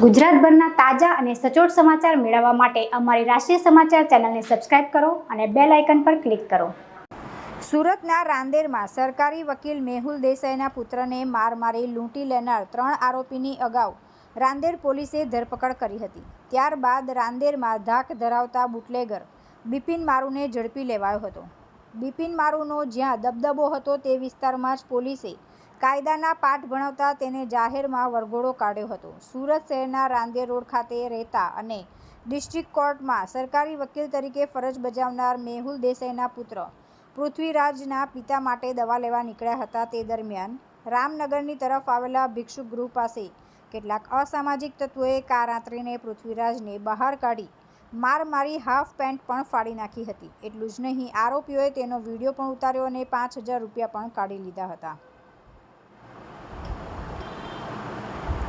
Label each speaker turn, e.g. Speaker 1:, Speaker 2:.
Speaker 1: ગુજરાતભરના તાજા અને સચોટ સમાચાર મેળવવા માટે અમારી રાષ્ટ્રીય સમાચાર ચેનલને સબસ્ક્રાઇબ કરો અને બેલ આઇકન પર ક્લિક કરો.
Speaker 2: સુરતના રાંદેરમાં સરકારી વકીલ મેહુલ દેસાઈના પુત્રને માર મારી લૂંટી લેનાર ત્રણ આરોપીની અગાઉ રાંદેર પોલીસે ધરપકડ કરી હતી. ત્યારબાદ રાંદેરમાં ધાક ધરાવતા બુટલેગર બિપિન મારુને ઝડપી લેવાયો હતો. બિપિન મારુનો જ્યાં દબદબો હતો તે વિસ્તારમાં જ પોલીસે કાયદાના પાઠ ભણાવતા તેને જાહેરમાં વરઘોડો કાઢ્યો હતો. સુરત શહેરના રાંદે રોડ ખાતે રહેતા અને ડિસ્ટ્રિક્ટ કોર્ટમાં સરકારી વકીલ તરીકે ફરજ બજાવનાર મેહુલ દેસાઈના પુત્ર પૃથ્વીરાજના પિતા માટે દવા લેવા નીકળ્યા હતા તે દરમિયાન રામનગરની તરફ આવેલા ભિક્ષુ ગૃહ પાસે કેટલાક અસામાજિક તત્વોએ કાર આંતરીને પૃથ્વીરાજને બહાર કાઢી માર મારી હાફ પેન્ટ પણ ફાડી નાખી હતી. એટલું જ નહીં, આરોપીઓએ તેનો વીડિયો પણ ઉતાર્યો અને પાંચ હજાર રૂપિયા પણ કાઢી લીધા હતા.